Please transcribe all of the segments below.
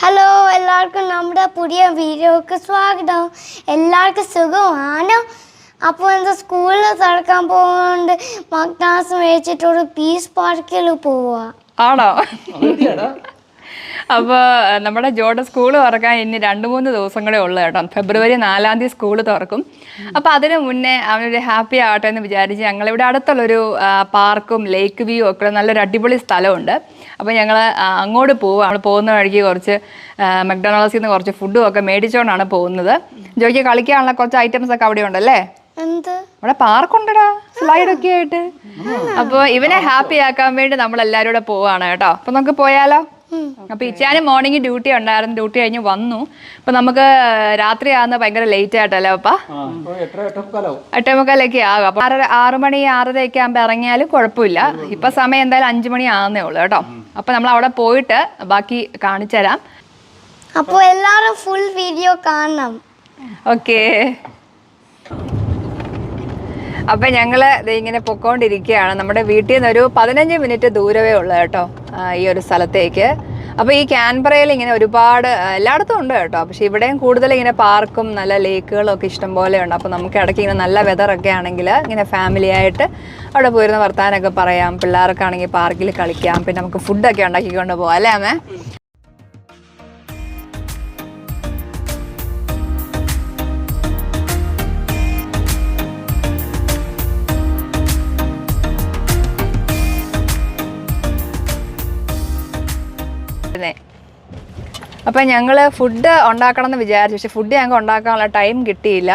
Hello എല്ലാവർക്കും നമ്മുടെ പുതിയ വീഡിയോക്ക് സ്വാഗതം. എല്ലാവർക്കും സുഖമാണ്? അപ്പോൾ എന്താ സ്കൂളിൽ തുറക്കാൻ പോകുന്നുണ്ട്. മക്നാസ് മേടിച്ചിട്ടോട് ഒരു പീസ് പാർക്കിൽ പോവുക. ആണോ? അപ്പോൾ നമ്മുടെ ജോഡ സ്കൂൾ തുറക്കാൻ ഇനി രണ്ട് മൂന്ന് ദിവസങ്ങളേ ഉള്ളൂ കേട്ടോ. ഫെബ്രുവരി നാലാം തീയതി സ്കൂൾ തുറക്കും. അപ്പോൾ അതിന് മുന്നേ അവനൊരു ഹാപ്പി ആവട്ടെ എന്ന് വിചാരിച്ച് ഞങ്ങളിവിടെ അടുത്തുള്ളൊരു പാർക്കും ലേക്ക് വ്യൂ ഒക്കെ നല്ലൊരു അടിപൊളി സ്ഥലമുണ്ട്. അപ്പോൾ ഞങ്ങൾ അങ്ങോട്ട് പോവുക നമ്മൾ പോകുന്ന വഴിക്ക് കുറച്ച് മക്ഡൊണാൾഡ്സിൽ നിന്ന് കുറച്ച് ഫുഡും ഒക്കെ മേടിച്ചുകൊണ്ടാണ് പോകുന്നത്. ജോയ്ക്ക് കളിക്കാനുള്ള കുറച്ച് ഐറ്റംസ് ഒക്കെ അവിടെ ഉണ്ടല്ലേ? അവിടെ പാർക്കുണ്ടടാ സ്ലൈഡ് ഒക്കെ ആയിട്ട്. അപ്പോൾ ഇവനെ ഹാപ്പി ആക്കാൻ വേണ്ടി നമ്മൾ എല്ലാവരും കൂടെ പോവാണ് കേട്ടോ. അപ്പം നമുക്ക് പോയാലോ? അപ്പൊ ഇച്ചാന് മോർണിംഗ് ഡ്യൂട്ടി ഉണ്ടായിരുന്നു. ഡ്യൂട്ടി കഴിഞ്ഞ് വന്നു. അപ്പൊ നമുക്ക് രാത്രി ആകുന്ന ഭയങ്കര ലേറ്റ് ആയിട്ടല്ലേ അപ്പ? എട്ടേ മുക്കാലൊക്കെ ആകും. അപ്പൊ ആറര ആറ് മണി ആറരയൊക്കെ ആകുമ്പോൾ ഇറങ്ങിയാലും കുഴപ്പമില്ല. ഇപ്പൊ സമയം എന്തായാലും അഞ്ചു മണി ആകുന്നേ ഉള്ളൂ കേട്ടോ. അപ്പൊ നമ്മൾ അവിടെ പോയിട്ട് ബാക്കി കാണിച്ചു തരാം. അപ്പോൾ എല്ലാവരും ഫുൾ വീഡിയോ കാണണം. ഓക്കേ അപ്പൊ ഞങ്ങൾ ഇങ്ങനെ പൊക്കോണ്ടിരിക്കുകയാണ് നമ്മുടെ വീട്ടിൽ നിന്ന് ഒരു പതിനഞ്ച് മിനിറ്റ് ദൂരമേ ഉള്ളു കേട്ടോ ഈ ഒരു സ്ഥലത്തേക്ക്. അപ്പൊ ഈ ക്യാൻബറയിൽ ഇങ്ങനെ ഒരുപാട് എല്ലായിടത്തും ഉണ്ട് കേട്ടോ. പക്ഷെ ഇവിടെയും കൂടുതൽ ഇങ്ങനെ പാർക്കും നല്ല ലേക്കുകളും ഒക്കെ ഇഷ്ടം പോലെ ഉണ്ട്. അപ്പൊ നമുക്ക് ഇടയ്ക്ക് ഇങ്ങനെ നല്ല വെതർ ഒക്കെ ആണെങ്കിൽ ഇങ്ങനെ ഫാമിലി ആയിട്ട് അവിടെ പോയിരുന്ന വർത്താനൊക്കെ പറയാം. പിള്ളേർക്കാണെങ്കിൽ പാർക്കിൽ കളിക്കാം. പിന്നെ നമുക്ക് ഫുഡൊക്കെ ഉണ്ടാക്കിക്കൊണ്ട് പോകാം അല്ലേ അമ്മേ? അപ്പം ഞങ്ങൾ ഫുഡ് ഉണ്ടാക്കണം എന്ന് വിചാരിച്ചു. പക്ഷേ ഫുഡ് ഞങ്ങൾക്ക് ഉണ്ടാക്കാനുള്ള ടൈം കിട്ടിയില്ല.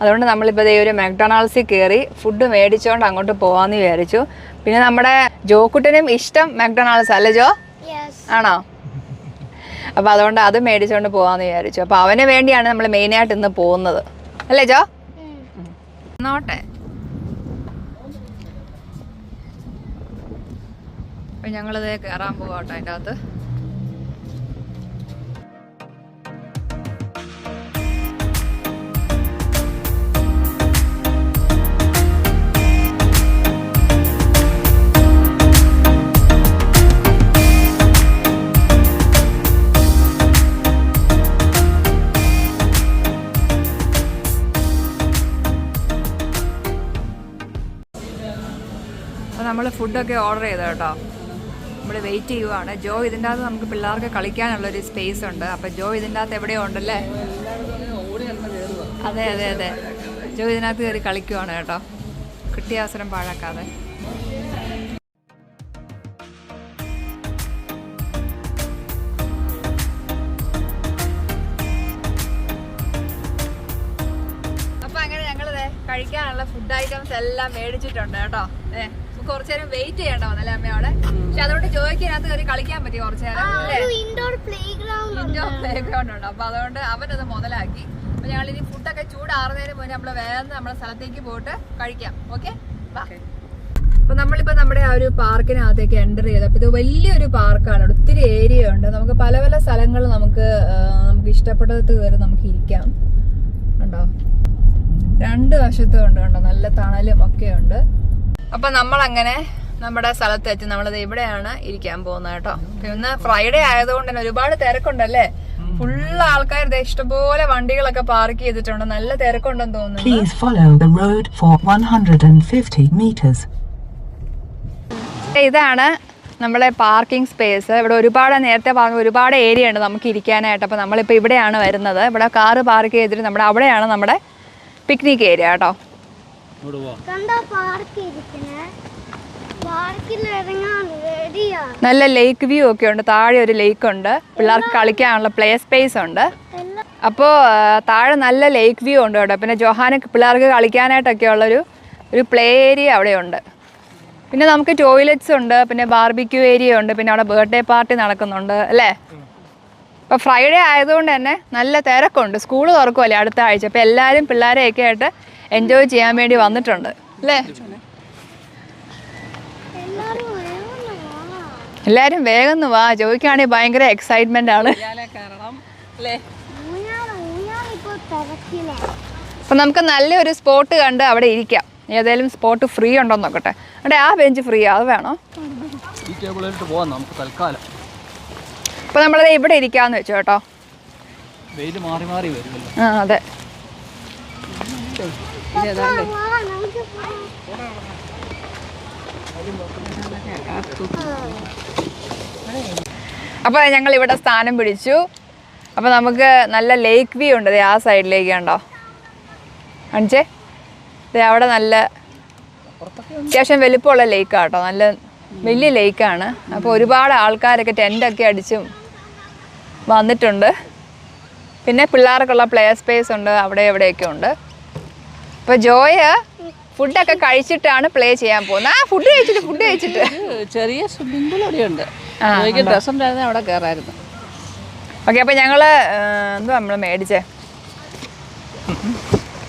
അതുകൊണ്ട് നമ്മളിപ്പോൾ ഈ ഒരു മക്ഡൊണാൾഡ്സിൽ കയറി ഫുഡ് മേടിച്ചുകൊണ്ട് അങ്ങോട്ട് പോകാമെന്ന് വിചാരിച്ചു. പിന്നെ നമ്മുടെ ജോക്കുട്ടനും ഇഷ്ടം മക്ഡൊണാൾഡ്സ് അല്ലേ ജോ? ആണോ? അപ്പോൾ അതുകൊണ്ട് അത് മേടിച്ചുകൊണ്ട് പോകാമെന്ന് വിചാരിച്ചു. അപ്പോൾ അവന് വേണ്ടിയാണ് നമ്മൾ മെയിനായിട്ട് ഇന്ന് പോകുന്നത്. അല്ലേ ജോ? നോട്ടെ. അപ്പം ഞങ്ങളിത് കയറാൻ പോകാം കേട്ടോ അതിന്റെ അകത്ത്. നമ്മൾ ഫുഡൊക്കെ ഓർഡർ ചെയ്തോ കേട്ടോ. നമ്മൾ വെയിറ്റ് ചെയ്യുവാണ്. ജോ ഇതിന്റെ അകത്ത് നമുക്ക് പിള്ളേർക്ക് കളിക്കാനുള്ളൊരു സ്പേസ് ഉണ്ട്. അപ്പോൾ ജോ ഇതിന്റെ അകത്ത് എവിടെയോ ഉണ്ടല്ലേ? അതെ അതെ അതെ. ജോ ഇതിനകത്ത് കയറി കളിക്കുവാണ് കേട്ടോ. കിട്ടിയ അവസരം പാഴാക്കാതെ. കഴിക്കാനുള്ള ഫുഡ് ഐറ്റംസ് എല്ലാം മേടിച്ചിട്ടുണ്ട് കേട്ടോ. ഏ കുറച്ചു നേരം വെയിറ്റ് ചെയ്യേണ്ട വന്നല്ലേ അമ്മയോടെ പക്ഷെ അതുകൊണ്ട് ജോയ്ക്കിനകത്ത് കയറി കളിക്കാൻ പറ്റി കുറച്ചു നേരം. ഇൻഡോർ പ്ലേ ഗ്രൗണ്ട് ഉണ്ട്. അപ്പൊ അതുകൊണ്ട് അവനത് മുതലാക്കി. അപ്പൊ ഞങ്ങൾ ഇനി ഫുഡൊക്കെ ചൂടാറുന്നതിന് മുന്നേ നമ്മൾ വേഗം നമ്മുടെ സ്ഥലത്തേക്ക് പോയിട്ട് കഴിക്കാം. ഓക്കെ അപ്പൊ നമ്മളിപ്പോ നമ്മുടെ ആ ഒരു പാർക്കിനകത്തേക്ക് എന്റർ ചെയ്ത്. അപ്പൊ ഇത് വലിയൊരു പാർക്കാണ്. ഒത്തിരി ഏരിയ ഉണ്ട്. നമുക്ക് പല പല സ്ഥലങ്ങൾ നമുക്ക് നമുക്ക് ഇഷ്ടപ്പെട്ടത് കയറി നമുക്ക് ഇരിക്കാം. ഉണ്ടോ രണ്ട് വശത്തും ഉണ്ട് കണ്ടോ? നല്ല തണലും ഒക്കെ ഉണ്ട്. അപ്പൊ നമ്മൾ അങ്ങനെ നമ്മുടെ സ്ഥലത്ത് എത്തി നമ്മളത് ഇവിടെയാണ് ഇരിക്കാൻ പോകുന്നത് കേട്ടോ. ഇന്ന് ഫ്രൈഡേ ആയതുകൊണ്ട് തന്നെ ഒരുപാട് തിരക്കുണ്ടല്ലേ? ഫുള്ള് ആൾക്കാർ ദേ ഇഷ്ടംപോലെ വണ്ടികളൊക്കെ പാർക്ക് ചെയ്തിട്ടുണ്ട്. നല്ല തിരക്കുണ്ടെന്ന് തോന്നുന്നു. Please follow the road for 150 meters. ഇതാണ് നമ്മുടെ പാർക്കിംഗ് സ്പേസ് ഇവിടെ ഒരുപാട് നേരത്തെ പറഞ്ഞ ഒരുപാട് ഏരിയ ഉണ്ട് നമുക്ക് ഇരിക്കാനായിട്ട്. അപ്പോൾ നമ്മളിപ്പോൾ ഇവിടെയാണ് വരുന്നത്. ഇവിടെ കാറ് പാർക്ക് ചെയ്തിട്ട് നമ്മുടെ അവിടെയാണ് നമ്മുടെ പിക്നിക് ഏരിയ കേട്ടോ. നല്ല ലേക്ക് വ്യൂ ഒക്കെ ഉണ്ട്. താഴെ ഒരു ലേക്ക് ഉണ്ട്. പിള്ളേർക്ക് കളിക്കാനുള്ള പ്ലേ സ്പേസ് ഉണ്ട്. അപ്പോ താഴെ നല്ല ലേക്ക് വ്യൂ ഉണ്ട് കേട്ടോ. പിന്നെ ജോഹാന് പിള്ളേർക്ക് കളിക്കാനായിട്ടൊക്കെ ഉള്ളൊരു ഒരു പ്ലേ ഏരിയ അവിടെ ഉണ്ട്. പിന്നെ നമുക്ക് ടോയ്ലറ്റ്സ് ഉണ്ട്. പിന്നെ ബാർബിക്യൂ ഏരിയ ഉണ്ട്. പിന്നെ അവിടെ ബർത്ത്ഡേ പാർട്ടി നടക്കുന്നുണ്ട്. അല്ലേ? അപ്പോൾ ഫ്രൈഡേ ആയതുകൊണ്ട് തന്നെ നല്ല തിരക്കുണ്ട്. സ്കൂൾ തുറക്കുമല്ലേ അടുത്ത ആഴ്ച. അപ്പോൾ എല്ലാവരും പിള്ളേരെയൊക്കെ ആയിട്ട് എൻജോയ് ചെയ്യാൻ വേണ്ടി വന്നിട്ടുണ്ട്. അല്ലേ? എല്ലാരും വേഗം വാ. ജോയ്ക്കാണെങ്കിൽ ഭയങ്കര എക്സൈറ്റ്മെന്റ് ആണ്. അപ്പൊ നമുക്ക് നല്ലൊരു സ്പോട്ട് കണ്ട് അവിടെ ഇരിക്കാം. ഏതെങ്കിലും സ്പോട്ട് ഫ്രീ ഉണ്ടോ നോക്കട്ടെ. അവിടെ ആ ബെഞ്ച് ഫ്രീ അത് വേണോ? അപ്പൊ നമ്മളത് ഇവിടെ ഇരിക്കാന്ന് വെച്ചോട്ടോ കേട്ടോ. ആ അതെ. അപ്പോൾ ഞങ്ങൾ ഇവിടെ സ്ഥാനം പിടിച്ചു. അപ്പോൾ നമുക്ക് നല്ല ലേക്ക് വ്യൂ ഉണ്ട്. ആ സൈഡിലേക്ക് ഉണ്ടോ അണിച്ചേ അവിടെ നല്ല അത്യാവശ്യം വലിപ്പമുള്ള ലേക്കാണ് കേട്ടോ. നല്ല വലിയ ലേക്കാണ് അപ്പോൾ ഒരുപാട് ആൾക്കാരൊക്കെ ടെന്റൊക്കെ അടിച്ചും വന്നിട്ടുണ്ട്. പിന്നെ പിള്ളേർക്കുള്ള പ്ലേ സ്പേസ് ഉണ്ട്. അവിടെ എവിടെയൊക്കെ ഉണ്ട്. അപ്പോൾ ജോയ ഫുഡൊക്കെ കഴിച്ചിട്ടാണ് പ്ലേ ചെയ്യാൻ പോകുന്നത്. ആ ഫുഡ് കഴിച്ചിട്ട് ഫുഡ് കഴിച്ചിട്ട്. ചെറിയ സ്വിമ്മിംഗ് പൂൾ ഡ്രസ് ഉണ്ടായിരുന്നു അവിടെ കയറായിരുന്നു ഓക്കെ അപ്പൊ ഞങ്ങൾ എന്തുവാ നമ്മൾ മേടിച്ചേ?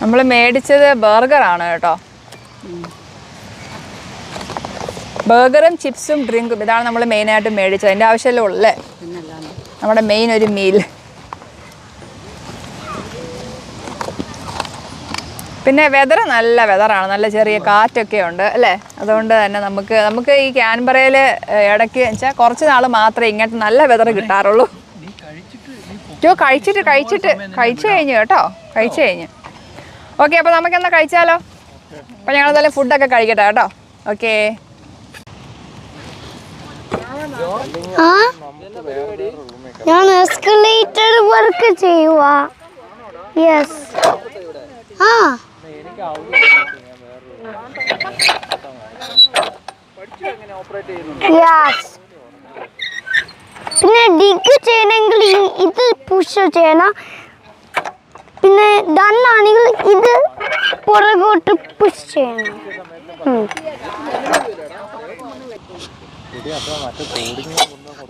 നമ്മൾ മേടിച്ചത് ബർഗറാണ് കേട്ടോ. ബർഗറും ചിപ്സും ഡ്രിങ്കും ഇതാണ് നമ്മൾ മെയിനായിട്ട് മേടിച്ചത്. അതിന്റെ ആവശ്യമല്ലേ ഉള്ളേ? നമ്മുടെ മെയിൻ ഒരു മീൽ പിന്നെ വെതർ നല്ല വെതറാണ് നല്ല ചെറിയ കാറ്റൊക്കെ ഉണ്ട് അല്ലേ? അതുകൊണ്ട് തന്നെ നമുക്ക് നമുക്ക് ഈ ക്യാൻബറയിൽ ഇടയ്ക്ക് വെച്ചാൽ കുറച്ച് നാൾ മാത്രമേ ഇങ്ങോട്ട് നല്ല വെതർ കിട്ടാറുള്ളൂ. ചോ കഴിച്ചിട്ട് കഴിച്ചിട്ട് കഴിച്ചു കഴിഞ്ഞു കേട്ടോ കഴിച്ചു കഴിഞ്ഞു. ഓക്കെ അപ്പോൾ നമുക്ക് എന്താ കഴിച്ചാലോ? അപ്പോൾ ഞങ്ങൾ എന്തായാലും ഫുഡൊക്കെ കഴിക്കട്ടെ കേട്ടോ. ഓക്കെ ഞാൻ എസ്കലേറ്റർ വർക്ക് ചെയ്യുക യെസ് ആ. പിന്നെ ഡിഗ് ചെയ്യണമെങ്കിൽ ഇത് പുഷ് ചെയ്യണം. പിന്നെ ഡണ്ണാണെങ്കിൽ ഇത് പുറകോട്ട് പുഷ് ചെയ്യണം.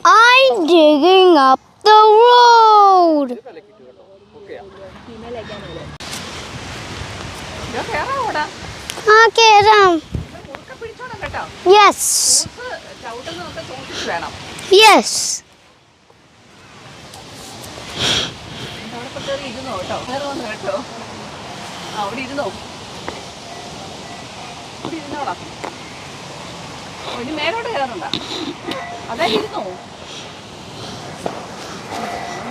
I'm digging up the road. ആ കേറാം. യെസ് യെസ് അവിടെ ഇരുന്നോ ഇവിടെ ഇരുന്നോളാം ഇനി മേലോട്ട് കയറണ്ട അതാ ഇരുന്നോ?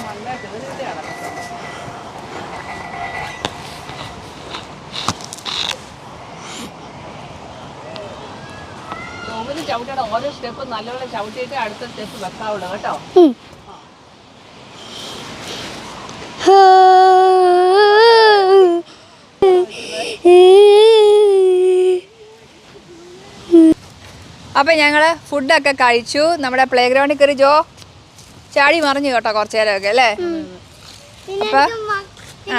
നല്ല കയറിയാണ് ഓരോ സ്റ്റെപ്പ് നല്ലപോലെ ചവിട്ടിയിട്ട് അടുത്ത സ്റ്റെപ്പ് വെക്കാവുള്ളൂ കേട്ടോ? അപ്പം ഞങ്ങൾ ഫുഡൊക്കെ കഴിച്ചു. നമ്മുടെ പ്ലേ ഗ്രൗണ്ടിൽ കയറി ജോ ചാടി മറിഞ്ഞു കേട്ടോ കുറച്ച് നേരമൊക്കെ അല്ലേ? അപ്പൊ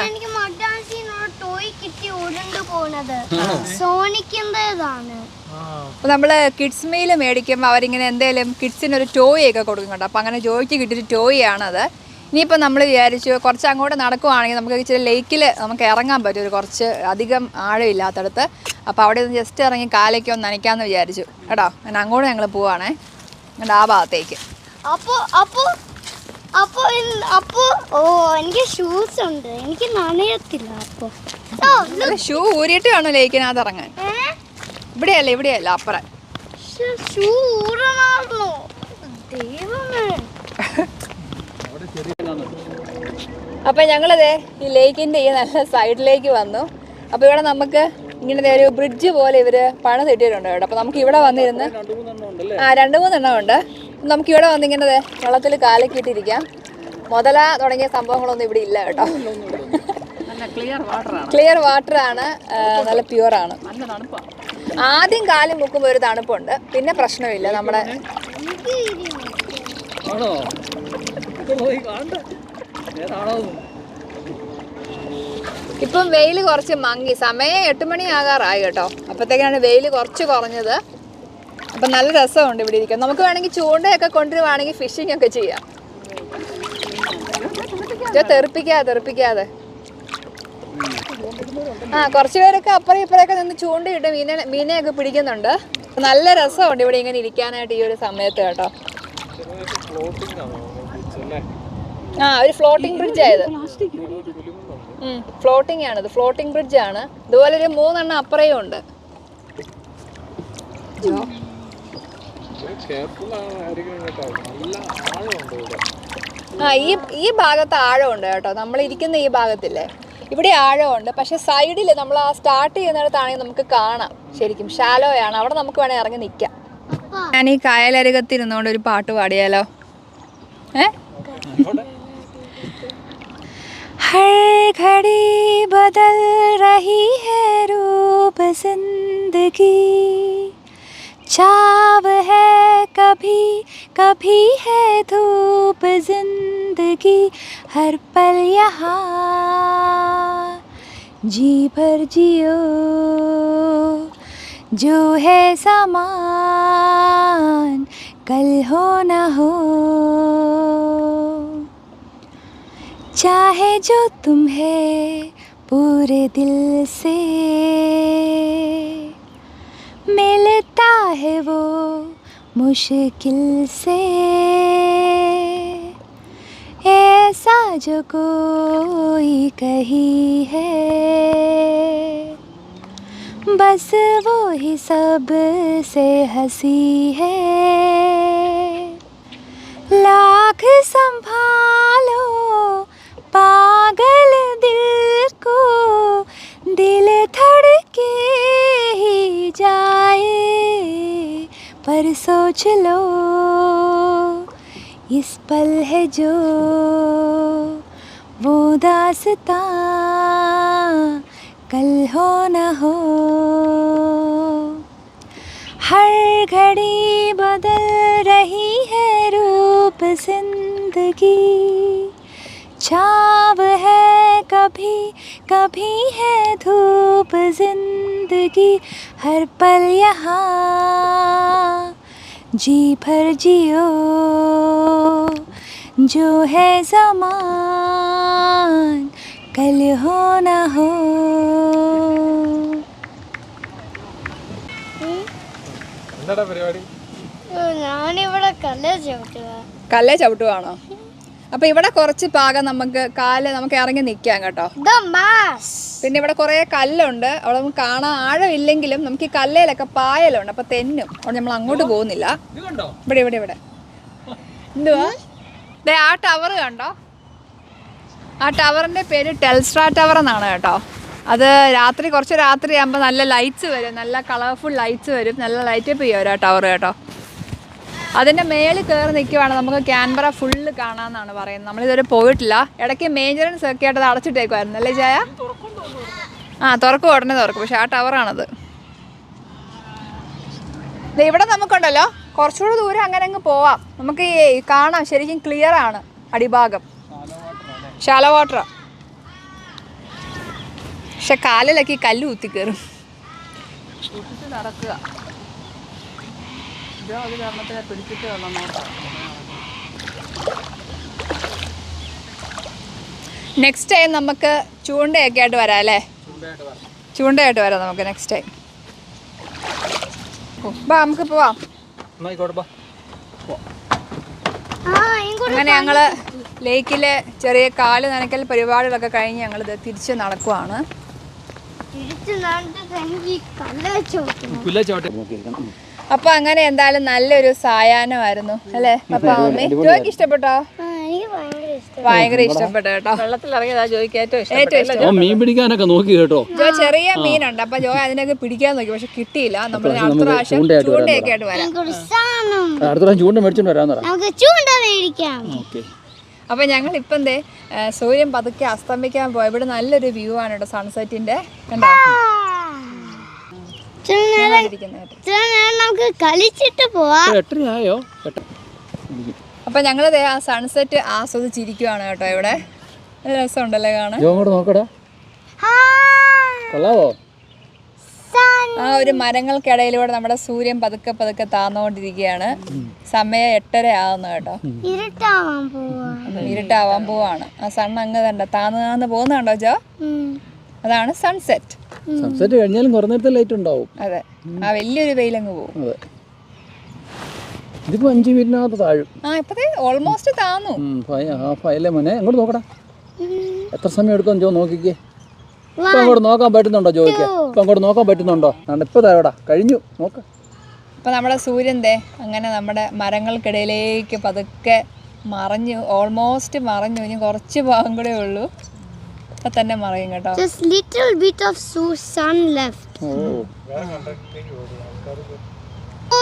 എനിക്ക് ടോയ് കിട്ടി ഉരുണ്ട് പോണത്. സോണിക്കിന്റെതാണ് നമ്മൾ കിഡ്സ് മീൽ മേടിക്കുമ്പോൾ അവരിങ്ങനെ എന്തെങ്കിലും കിഡ്സിന് ഒരു ടോയ് ഒക്കെ കൊടുക്കും കേട്ടോ അപ്പോൾ അങ്ങനെ ജോയ്ക്ക് കിട്ടിയൊരു ടോയ് ആണത്. ഇനിയിപ്പോൾ നമ്മൾ വിചാരിച്ചു കുറച്ച് അങ്ങോട്ട് നടക്കുവാണെങ്കിൽ നമുക്ക് ഇച്ചിരി ലേക്കിൽ നമുക്ക് ഇറങ്ങാൻ പറ്റും. ഒരു കുറച്ച് അധികം ആഴമില്ലാത്തടത്ത് അപ്പോൾ അവിടെ ഒന്ന് ജസ്റ്റ് ഇറങ്ങി കാലൊക്കെ ഒന്ന് നനയ്ക്കാമെന്ന് വിചാരിച്ചു. കേട്ടോ ഞാൻ അങ്ങോട്ട് ഞങ്ങൾ പോവാണേ. ഞങ്ങളുടെ ആ ഭാഗത്തേക്ക്. അപ്പോൾ അപ്പോൾ അപ്പോൾ അപ്പോൾ അപ്പോ ഓ എനിക്ക് ഷൂസ് ഉണ്ട്. എനിക്ക് നനയത്തില്ല അപ്പോൾ ഷൂ ഊരിയിട്ട് വേണം ലേക്കിനകത്ത് ഇറങ്ങാൻ. ഇവിടെയല്ല ഇവിടെയല്ല അപ്പുറം. അപ്പൊ ഞങ്ങളതേ ഈ ലേക്കിന്റെ ഈ നല്ല സൈഡിലേക്ക് വന്നു. അപ്പോൾ ഇവിടെ നമുക്ക് ഇങ്ങനെ ഒരു ബ്രിഡ്ജ് പോലെ ഇവർ പണം തെറ്റിയിട്ടുണ്ട് കേട്ടോ. അപ്പോൾ നമുക്ക് ഇവിടെ വന്നിരുന്ന് ആ രണ്ട് മൂന്നെണ്ണം ഉണ്ട്. നമുക്ക് ഇവിടെ വന്നിങ്ങനെ ദേ വെള്ളത്തിൽ കാലക്കിട്ടിരിക്കാം മുതല തുടങ്ങിയ സംഭവങ്ങളൊന്നും ഇവിടെ ഇല്ല കേട്ടോ. നല്ല ക്ലിയർ വാട്ടറാണ് ക്ലിയർ വാട്ടർ ആണ് നല്ല പ്യുവർ ആണ്. നല്ല തണുപ്പാണ് ആദ്യം കാലും മുക്കുമ്പോൾ ഒരു തണുപ്പുണ്ട്. പിന്നെ പ്രശ്നമില്ല. നമ്മുടെ ആണോ? ഇപ്പൊ വെയിൽ കുറച്ച് മങ്ങി. സമയം എട്ട് മണി ആകാറായി കേട്ടോ. അപ്പോഴത്തേക്കാണ് വെയിൽ കുറച്ച് കുറഞ്ഞത്. അപ്പം നല്ല രസമുണ്ട് ഇവിടെ ഇരിക്കാൻ. നമുക്ക് വേണമെങ്കിൽ ചൂണ്ടയൊക്കെ കൊണ്ടുവരുവാണെങ്കിൽ ഫിഷിംഗ് ഒക്കെ ചെയ്യാം. തെറിപ്പിക്കാതെ തെറിപ്പിക്കാതെ. ആ കുറച്ച് പേരൊക്കെ അപ്പുറം ഇപ്പുറമൊക്കെ നിന്ന് ചൂണ്ടയിട്ട് മീനെ മീനെയൊക്കെ പിടിക്കുന്നുണ്ട്. നല്ല രസമുണ്ട് ഇവിടെ ഇങ്ങനെ ഇരിക്കാനായിട്ട് ഈ ഒരു സമയത്ത് കേട്ടോ. ആ ഒരു ഫ്ലോട്ടിംഗ് ബ്രിഡ്ജ് ആയത്. ഫ്ലോട്ടിംഗ് ആണ് ഫ്ലോട്ടിംഗ് ബ്രിഡ്ജ് ആണ്. ഇതുപോലെ ഒരു മൂന്നെണ്ണം അപ്പുറയും ഉണ്ട്. ആ ഈ ഈ ഭാഗത്ത് ആഴമുണ്ട് കേട്ടോ. നമ്മൾ ഇരിക്കുന്ന ഈ ഭാഗത്തില്ലേ? ഇവിടെ ആഴമുണ്ട് പക്ഷെ സൈഡിൽ നമ്മൾ ആ സ്റ്റാർട്ട് ചെയ്യുന്നിടത്താണെങ്കിൽ നമുക്ക് കാണാം ശരിക്കും ഷാലോയാണ് അവിടെ നമുക്ക് വേണേൽ ഇറങ്ങി നിൽക്കാം ഞാൻ ഈ കായലരികത്തിരുന്നുകൊണ്ട് ഒരു പാട്ട് പാടിയാലോ ഏ हर घड़ी बदल रही है रूप जिंदगी छाव है कभी कभी है धूप ज़िंदगी, हर पल यहाँ। जी भर जियो, जो है समान, कल हो न हो। चाहे जो तुम है पूरे दिल से मिलता है वो मुश्किल से। ऐसा जो कोई कही है। बस वो ही सबसे हँसी है। लाख संभालो पागल दिल को, दिल धड़के ही जाए पर सोच लो, इस पल है जो वो दासता, कल हो न हो। हर घड़ी बदल रही है रूप ज़िंदगी, छाव है कभी कभी है धूप ज़िंदगी। हर पल यहाँ जी भर जियो जो है जमान कल हो न हो എന്താടാ പരിപാടി ഞാനിവിടെ കല്ല ചവിട്ടുക കല്ലേ ചവിട്ടുവാണോ അപ്പൊ ഇവിടെ കുറച്ച് പാകം നമുക്ക് കാൽ നമുക്ക് ഇറങ്ങി നിൽക്കാം കേട്ടോ. ദ മാസ് പിന്നെ ഇവിടെ കുറെ കല്ലുണ്ട്. അവിടെ നമുക്ക് കാണാൻ ആഴം ഇല്ലെങ്കിലും നമുക്ക് ഈ കല്ലയിലൊക്കെ പായലുണ്ട്. അപ്പൊ തെന്നും. അവിടെ നമ്മൾ അങ്ങോട്ട് പോകുന്നില്ല. ഇവിടെ ഇവിടെ ഇവിടെ. എന്തുവാ? ദേ ആ ടവർ കണ്ടോ? ആ ടവറിന്റെ പേര് ടെൽസ്ട്രാ ടവർ എന്നാണ് കേട്ടോ. അത് രാത്രി കുറച്ച് രാത്രി ആകുമ്പോൾ നല്ല ലൈറ്റ്സ് വരും. നല്ല കളർഫുൾ ലൈറ്റ്സ് വരും. നല്ല ലൈറ്റ് അപ്പ് ചെയ്യും ആ ടവർ കേട്ടോ. അതിന്റെ മേളിൽ കയറി നിൽക്കുവാണ് നമുക്ക് ക്യാൻബറ ഫുള്ള് കാണാമെന്നാണ് പറയുന്നത്. നമ്മളിതുവരെ പോയിട്ടില്ല. ഇടയ്ക്ക് മെയിന്റനൻസ് ഒക്കെ ആയിട്ട് അത് അടച്ചിട്ടേക്കുമായിരുന്നു അല്ലേ ചായ ആ തുറക്കും ഉടനെ തുറക്കും. പക്ഷെ ആ ടവറാണത് ഇവിടെ നമുക്കുണ്ടല്ലോ. കുറച്ചുകൂടെ ദൂരം അങ്ങനെ അങ്ങ് പോവാം. നമുക്ക് ഈ കാണാം. ശരിക്കും ക്ലിയർ ആണ് അടിഭാഗം. ശാല വാട്ടർ പക്ഷെ കാലിലൊക്കെ ഈ കല്ല് കുത്തി കയറും നടക്കുക. ഇതോ അത് വെള്ളത്തിനെ പിടിച്ചിട്ട് വെള്ളം നോക്കാം. നെക്സ്റ്റ് ടൈം നമുക്ക് ചൂണ്ടയൊക്കെ ആയിട്ട് വരാം അല്ലേ? ചൂണ്ടയായിട്ട് വരാം. നമുക്ക് നെക്സ്റ്റ് ടൈം ബാ നമുക്ക് പോവാം. എന്നായിക്കോട്ടെ ബാ. ആ ഇങ്ങോട്ട് അങ്ങനെ ഞങ്ങൾ ലേക്കിലെ ചെറിയ കാൽ നനയ്ക്കൽ പരിപാടികളൊക്കെ കഴിഞ്ഞ് ഞങ്ങൾ ഇത് തിരിച്ച് നടക്കുവാണ്. തിരിച്ചു നടന്നിട്ട് എനിക്ക് കല്ല ചോട്ടെ അപ്പൊ അങ്ങനെ എന്തായാലും നല്ലൊരു സായാഹ്നമായിരുന്നു അല്ലേ? അപ്പൊ അമ്മി ജോയ്ക്ക് ഇഷ്ടപ്പെട്ടോ? ആ എനിക്ക് ഭയങ്കര ഇഷ്ടപ്പെട്ടോ ഇഷ്ടപ്പെട്ടു കേട്ടോ? വെള്ളത്തിലിറങ്ങിയതാ ജോയ്ക്ക് ഏറ്റവും ഇഷ്ടം. ഓ മീൻ പിടിക്കാനൊക്കെ നോക്കി കേട്ടോ. ജോ ചെറിയ മീനുണ്ട് അപ്പൊ ജോ അതിനൊക്കെ പിടിക്കാൻ നോക്കി പക്ഷെ കിട്ടിയില്ല. നമ്മൾ അടുത്ത പ്രാവശ്യം ചൂണ്ടയൊക്കെ ആയിട്ട് വരാം. അടുത്ത പ്രാവശ്യം ചൂണ്ട മേടിച്ചോണ്ട് വരാൻ നമുക്ക് ചൂണ്ട മേടിക്കാം ഓക്കെ. അപ്പൊ ഞങ്ങൾ ഇപ്പം എന്തേ സൂര്യൻ പതുക്കെ അസ്തമിക്കാൻ പോയി ഇവിടെ നല്ലൊരു വ്യൂ ആണ് കേട്ടോ സൺസെറ്റിന്റെ കണ്ടോ ഇച്ചിരി നേരം ഇരിക്കുന്നതായിട്ട് ഇച്ചിരി നേരം നമുക്ക് കളിച്ചിട്ട് പോവാം. എട്ടരയായോ? എട്ട അപ്പൊ ഞങ്ങളത് ആ സൺസെറ്റ് ആസ്വദിച്ചിരിക്കുവാണ് കേട്ടോ ഇവിടെ. രസമുണ്ടല്ലേ കാണാൻ? നോക്കടാ. കൊള്ളാവോ? ആ ഒരു മരങ്ങൾക്കിടയിലൂടെ നമ്മുടെ സൂര്യൻ പതുക്കെ പതുക്കെ താന്നുകൊണ്ടിരിക്കുകയാണ് സമയം എട്ടര ആവുന്നു കേട്ടോ ഇരുട്ടാവാൻ പോവാണ്. ആ സൺ അങ്ങ് തണ്ട താന്ന് താന്ന് പോകുന്നുണ്ടോ ജോ? അതാണ് സൺസെറ്റ് സൺസെറ്റ് കഴിഞ്ഞാലും കുറേ നേരത്തെ ലൈറ്റ് ഉണ്ടാവും. അതെ. ആ വലിയൊരു വെയിലങ്ങ് പോകും അതെ. ഇതിപ്പോ അഞ്ച് മിനിറ്റിനകത്ത് താഴും. ആ ഇപ്പത്തേ ഓൾമോസ്റ്റ് താന്നു. ഹാഫ് ആയല്ലേ മോനെ? അങ്ങോട്ട് നോക്കടാ. എത്ര സമയം എടുക്കും ജോ നോക്കിക്കേ. ഇപ്പൊ അങ്ങോട്ട് നോക്കാൻ പറ്റുന്നുണ്ടോ ജോയ്ക്ക്? ഇപ്പൊ അങ്ങോട്ട് നോക്കാൻ പറ്റുന്നുണ്ടോ? ഇപ്പൊ താഴെടാ. കഴിഞ്ഞു. നോക്ക. ഇപ്പോ നമ്മുടെ സൂര്യൻ ദേ അങ്ങനെ നമ്മുടെ മരങ്ങൾക്കിടയിലേക്ക് പതുക്കെ മറഞ്ഞു ഓൾമോസ്റ്റ് മറഞ്ഞു. ഇനി കുറച്ച് ഭാഗം കൂടെ ഉള്ളൂ. അപ്പം തന്നെ മറയും കേട്ടോ. Just little bit of sun sun left. Oh.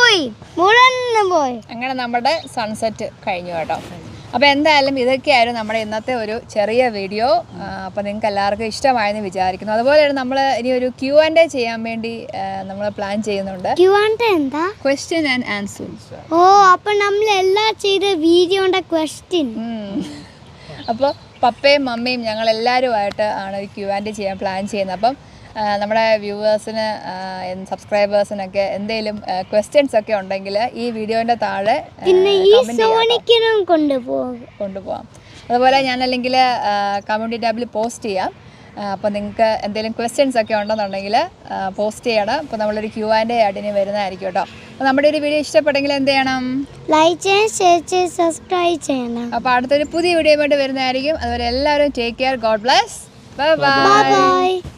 Oi, മുഴന്ന് പോയി. അങ്ങനെ നമ്മുടെ സൺസെറ്റ് കഴിഞ്ഞു കേട്ടോ. അപ്പോൾ എന്തായാലും ഇതൊക്കെയായിരുന്നു നമ്മുടെ ഇന്നത്തെ ഒരു ചെറിയ വീഡിയോ അപ്പോൾ നിങ്ങൾക്ക് എല്ലാവർക്കും ഇഷ്ടമായെന്ന് വിചാരിക്കുന്നു. അതുപോലെ തന്നെ നമ്മൾ ഇനി ഒരു ക്യൂ ആൻഡ് എ ചെയ്യാൻ വേണ്ടി നമ്മൾ പ്ലാൻ ചെയ്യുന്നുണ്ട്. ക്യൂ ആൻഡ് എന്താ? ക്വസ്റ്റ്യൻ ആൻഡ് ആൻസർ ഓ അപ്പോൾ നമ്മൾ എല്ലാം ചെയ്ത വീഡിയോന്റെ ക്വസ്റ്റ്യൻ അപ്പോൾ പപ്പയും മമ്മിയും ഞങ്ങൾ എല്ലാവരുമായിട്ട് ആണ് ഒരു ക്യൂ ആൻഡ് ചെയ്യാൻ പ്ലാൻ ചെയ്യുന്നത്. അപ്പം നമ്മുടെ വ്യൂവേഴ്സിന് സബ്സ്ക്രൈബേഴ്സിനൊക്കെ എന്തെങ്കിലും ക്വസ്റ്റ്യൻസ് ഒക്കെ ഉണ്ടെങ്കിൽ ഈ വീഡിയോന്റെ താഴെ കൊണ്ടുപോകാം. അതുപോലെ ഞാൻ അല്ലെങ്കിൽ കമ്മ്യൂണിറ്റി ടാബിൽ പോസ്റ്റ് ചെയ്യാം. അപ്പോൾ നിങ്ങൾക്ക് എന്തെങ്കിലും ക്വസ്റ്റ്യൻസ് ഒക്കെ ഉണ്ടെന്നുണ്ടെങ്കിൽ പോസ്റ്റ് ചെയ്യണം. അപ്പോൾ നമ്മളൊരു ക്യൂ ആൻഡ് ആയിട്ട് ഇനി വരുന്നതായിരിക്കും കേട്ടോ. അപ്പോൾ നമ്മുടെ ഒരു വീഡിയോ ഇഷ്ടപ്പെട്ടെങ്കിൽ എന്ത് ചെയ്യണം? ലൈക്ക് ചെയ്യണം ഷെയർ ചെയ്ത് സബ്സ്ക്രൈബ് ചെയ്യണം. അപ്പോൾ അടുത്തൊരു പുതിയ വീഡിയോ ആയിട്ട് വരുന്നതായിരിക്കും. അതുപോലെ എല്ലാവരും take care God bless bye bye